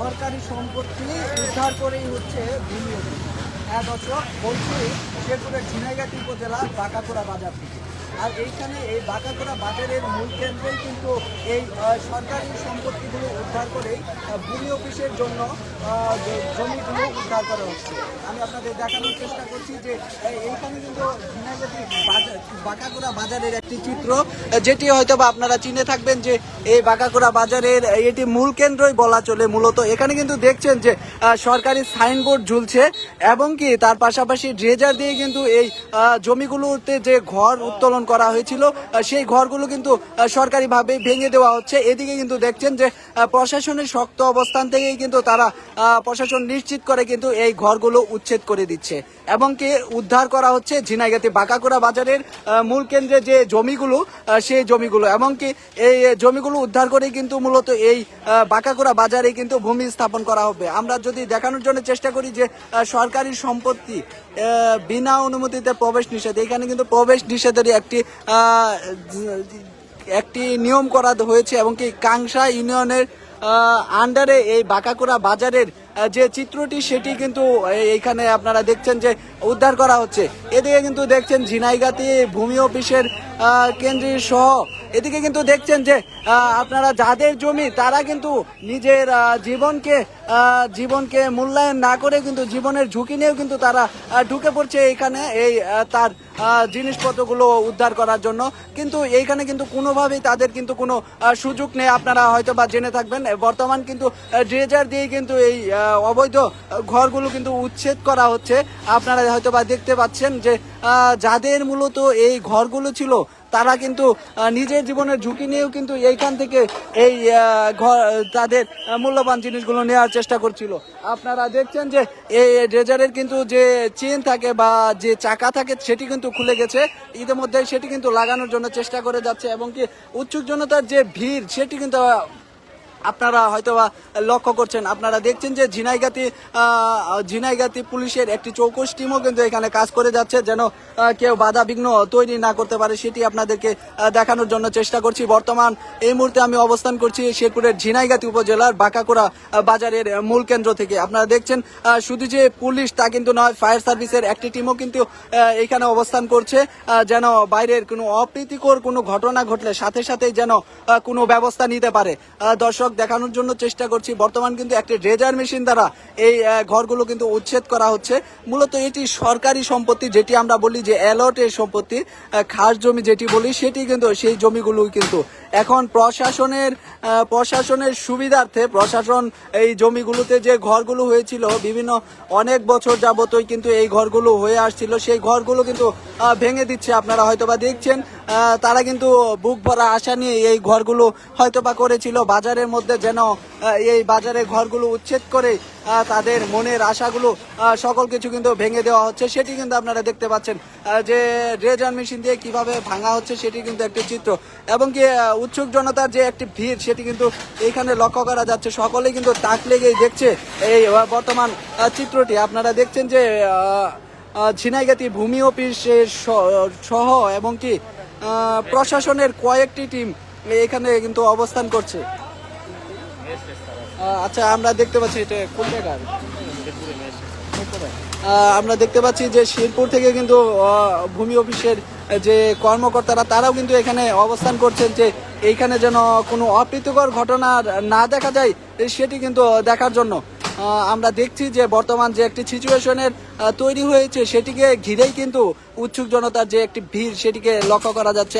সরকারি সম্পত্তি উদ্ধার করেই হচ্ছে ভূমি হ্যাঁ দর্শক বলছি, শেরপুরের ঝিনাইগাতি উপজেলার বাঁকাতোড়া বাজার থেকে। আর এইখানে এই বাঁকাতোড়া বাজারের মূল কেন্দ্রেই কিন্তু এই সরকারি সম্পত্তিগুলো উদ্ধার করেই ভূমি অফিসের জন্য জমিগুলো উদ্ধার করা হচ্ছে। আমি আপনাদের দেখানোর চেষ্টা করছি যে এইখানে কিন্তু ঝিনাইগাতি বাজার বাঁকাতোড়া বাজারের একটি চিত্র, যেটি হয়তো বা আপনারা চিনে থাকবেন যে, এই বাঁকাকোড়া বাজারের, এটি মূল কেন্দ্রই বলা চলে মূলত। এখানে কিন্তু দেখছেন যে সরকারি সাইনবোর্ড ঝুলছে এবং কি? তার পাশাপাশি ড্রেজার দিয়ে কিন্তু এই জমিগুলোতে যে ঘর উত্তোলন করা হয়েছিল সেই ঘরগুলো কিন্তু সরকারিভাবে ভেঙে দেওয়া হচ্ছে। এদিকে কিন্তু দেখছেন যে প্রশাসনের শক্ত অবস্থান থেকেই কিন্তু তারা প্রশাসন নিশ্চিত করে কিন্তু এই ঘরগুলো উচ্ছেদ করে দিচ্ছে। এবং কি উদ্ধার করা হচ্ছে? ঝিনাইগাতি বাঁকাকোড়া বাজারের মূল কেন্দ্রে যে জমিগুলো সেই জমিগুলো। এবং কি এই জমিগুলো উদ্ধার করে কিন্তু মূলত এই বাঁকাকোড়া বাজারে কিন্তু ভূমি স্থাপন করা হবে। আমরা যদি দেখানোর জন্য চেষ্টা করি যে সরকারি সম্পত্তি বিনা অনুমতিতে প্রবেশ নিষেধ। এখানে কিন্তু প্রবেশ নিষেধেরই একটি একটি নিয়ম করা হয়েছে এবং কি কাংসা ইউনিয়নের আন্ডারে এই বাঁকাকুড়া বাজারের যে চিত্রটি সেটি কিন্তু এই- এইখানে আপনারা দেখছেন যে উদ্ধার করা হচ্ছে। এদিকে কিন্তু দেখছেন ঝিনাইগাতি ভূমি অফিসের কেন্দ্রীয় সহ। এদিকে কিন্তু দেখছেন যে আপনারা যাদের জমি, তারা কিন্তু নিজের জীবনকে জীবনকে মূল্যায়ন না করে কিন্তু জীবনের ঝুঁকি নিয়েও কিন্তু তারা ঢুকে পড়ছে এখানে এই তার জিনিসপত্রগুলো উদ্ধার করার জন্য। কিন্তু এইখানে কিন্তু কোনোভাবেই তাদের কিন্তু কোনো সুযোগ নেই। আপনারা হয়তো বা জেনে থাকবেন বর্তমান কিন্তু ড্রেজার দিয়ে কিন্তু এই অবৈধ ঘরগুলো কিন্তু উচ্ছেদ করা হচ্ছে। আপনারা হয়তো বা দেখতে পাচ্ছেন যে যাদের মূলত এই ঘরগুলো ছিল তারা কিন্তু নিজের জীবনের ঝুঁকি নিয়েও কিন্তু এইখান থেকে এই তাদের মূল্যবান জিনিসগুলো নেওয়ার চেষ্টা করছিল। আপনারা দেখছেন যে এই ড্রেজারের কিন্তু যে চেন থাকে বা যে চাকা থাকে, সেটি কিন্তু খুলে গেছে। ইতিমধ্যে সেটি কিন্তু লাগানোর জন্য চেষ্টা করে যাচ্ছে এবং কি উৎসুক জনতার যে ভিড়, সেটি কিন্তু আপনারা হয়তো বা লক্ষ্য করছেন আপনারা দেখছেন যে ঝিনাইগাতি ঝিনাইগাতি পুলিশের একটি চৌকস টিমও কিন্তু এখানে কাজ করে যাচ্ছে যেন কেউ বাধা বিঘ্ন তৈরি না করতে পারে সেটি আপনাদেরকে দেখানোর জন্য চেষ্টা করছি। বর্তমান এই মুহূর্তে আমি অবস্থান করছি শেরপুরের ঝিনাইগাতি উপজেলার বাঁকাকুড়া বাজারের মূল কেন্দ্র থেকে। আপনারা দেখছেন শুধু যে পুলিশ তা কিন্তু নয় ফায়ার সার্ভিসের একটি টিমও কিন্তু এখানে অবস্থান করছে যেন বাইরের কোনো অপ্রীতিকর কোনো ঘটনা ঘটলে সাথে সাথেই যেন কোনো ব্যবস্থা নিতে পারে। আহ, দর্শক দেখানোর জন্য চেষ্টা করছি। বর্তমান কিন্তু একটি ড্রেজার মেশিন দ্বারা এই ঘরগুলো কিন্তু উচ্ছেদ করা হচ্ছে। মূলত এটি সরকারি সম্পত্তি যেটি আমরা বলি যে অ্যালটের সম্পত্তি খাস জমি যেটি বলি, সেটি কিন্তু সেই জমিগুলো কিন্তু। এখন প্রশাসনের প্রশাসনের সুবিধার্থে প্রশাসন এই জমিগুলোতে যে ঘরগুলো হয়েছিল, বিভিন্ন অনেক বছর যাবতই কিন্তু এই ঘরগুলো হয়ে আসছিল। সেই ঘরগুলো কিন্তু ভেঙে দিচ্ছে। আপনারা হয়তোবা দেখছেন তারা কিন্তু বুক ভরা আশা নিয়ে এই ঘরগুলো হয়তোবা করেছিল। বাজারের মধ্যে যেন এই বাজারে ঘরগুলো উচ্ছেদ করে তাদের মনের আশাগুলো সকল কিছু কিন্তু ভেঙে দেওয়া হচ্ছে। সেটি কিন্তু আপনারা দেখতে পাচ্ছেন যে ড্রেজার মেশিন দিয়ে কীভাবে ভাঙা হচ্ছে সেটি কিন্তু একটি চিত্র। এবং কি উৎসুক জনতার যে একটি ভিড়, সেটি কিন্তু এইখানে লক্ষ্য করা যাচ্ছে। সকলেই কিন্তু তাক লেগেই দেখছে এই বর্তমান চিত্রটি। আপনারা দেখছেন যে ঝিনাইগাতি ভূমি অফিসের সহ এবং কি প্রশাসনের কয়েকটি টিম এখানে কিন্তু অবস্থান করছে। আচ্ছা আমরা দেখতে পাচ্ছি এটা কোন জায়গার? আহ, আমরা দেখতে পাচ্ছি যে শিরপুর থেকে কিন্তু ভূমি অফিসের যে কর্মকর্তারা তারাও কিন্তু এখানে অবস্থান করছেন যে এইখানে যেন কোনো অপ্রীতিকর ঘটনা না দেখা যায় সেটি কিন্তু দেখার জন্য। আমরা দেখছি যে বর্তমান যে একটি সিচুয়েশনের তৈরি হয়েছে, সেটিকে ঘিরেই কিন্তু উৎসুক জনতার যে একটি ভিড়, সেটিকে লক্ষ্য করা যাচ্ছে।